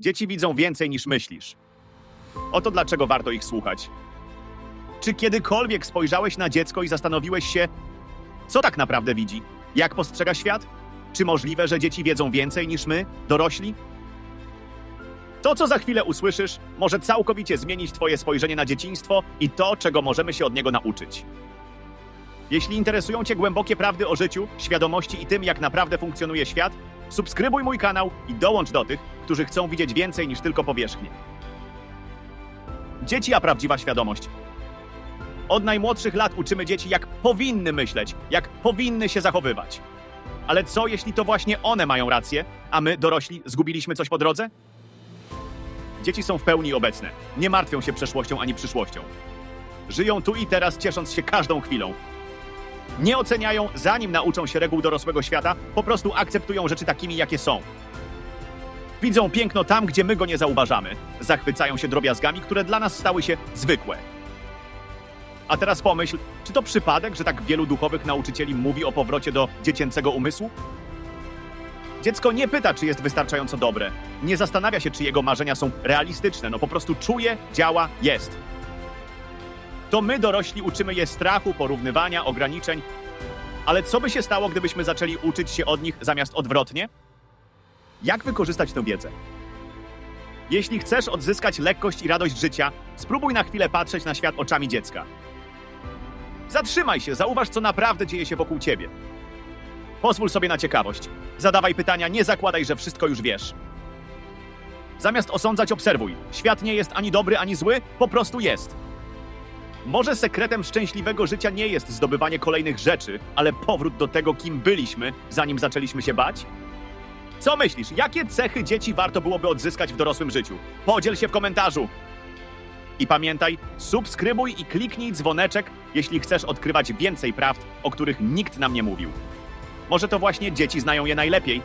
Dzieci widzą więcej niż myślisz. Oto dlaczego warto ich słuchać. Czy kiedykolwiek spojrzałeś na dziecko i zastanowiłeś się, co tak naprawdę widzi? Jak postrzega świat? Czy możliwe, że dzieci wiedzą więcej niż my, dorośli? To, co za chwilę usłyszysz, może całkowicie zmienić Twoje spojrzenie na dzieciństwo i to, czego możemy się od niego nauczyć. Jeśli interesują Cię głębokie prawdy o życiu, świadomości i tym, jak naprawdę funkcjonuje świat, subskrybuj mój kanał i dołącz do tych, którzy chcą widzieć więcej niż tylko powierzchnię. Dzieci a prawdziwa świadomość. Od najmłodszych lat uczymy dzieci, jak powinny myśleć, jak powinny się zachowywać. Ale co, jeśli to właśnie one mają rację, a my, dorośli, zgubiliśmy coś po drodze? Dzieci są w pełni obecne. Nie martwią się przeszłością ani przyszłością. Żyją tu i teraz, ciesząc się każdą chwilą. Nie oceniają, zanim nauczą się reguł dorosłego świata, po prostu akceptują rzeczy takimi, jakie są. Widzą piękno tam, gdzie my go nie zauważamy. Zachwycają się drobiazgami, które dla nas stały się zwykłe. A teraz pomyśl, czy to przypadek, że tak wielu duchowych nauczycieli mówi o powrocie do dziecięcego umysłu? Dziecko nie pyta, czy jest wystarczająco dobre. Nie zastanawia się, czy jego marzenia są realistyczne. No po prostu czuje, działa, jest. To my, dorośli, uczymy je strachu, porównywania, ograniczeń. Ale co by się stało, gdybyśmy zaczęli uczyć się od nich zamiast odwrotnie? Jak wykorzystać tę wiedzę? Jeśli chcesz odzyskać lekkość i radość życia, spróbuj na chwilę patrzeć na świat oczami dziecka. Zatrzymaj się, zauważ, co naprawdę dzieje się wokół ciebie. Pozwól sobie na ciekawość. Zadawaj pytania, nie zakładaj, że wszystko już wiesz. Zamiast osądzać, obserwuj. Świat nie jest ani dobry, ani zły, po prostu jest. Może sekretem szczęśliwego życia nie jest zdobywanie kolejnych rzeczy, ale powrót do tego, kim byliśmy, zanim zaczęliśmy się bać? Co myślisz, jakie cechy dzieci warto byłoby odzyskać w dorosłym życiu? Podziel się w komentarzu. I pamiętaj, subskrybuj i kliknij dzwoneczek, jeśli chcesz odkrywać więcej prawd, o których nikt nam nie mówił. Może to właśnie dzieci znają je najlepiej,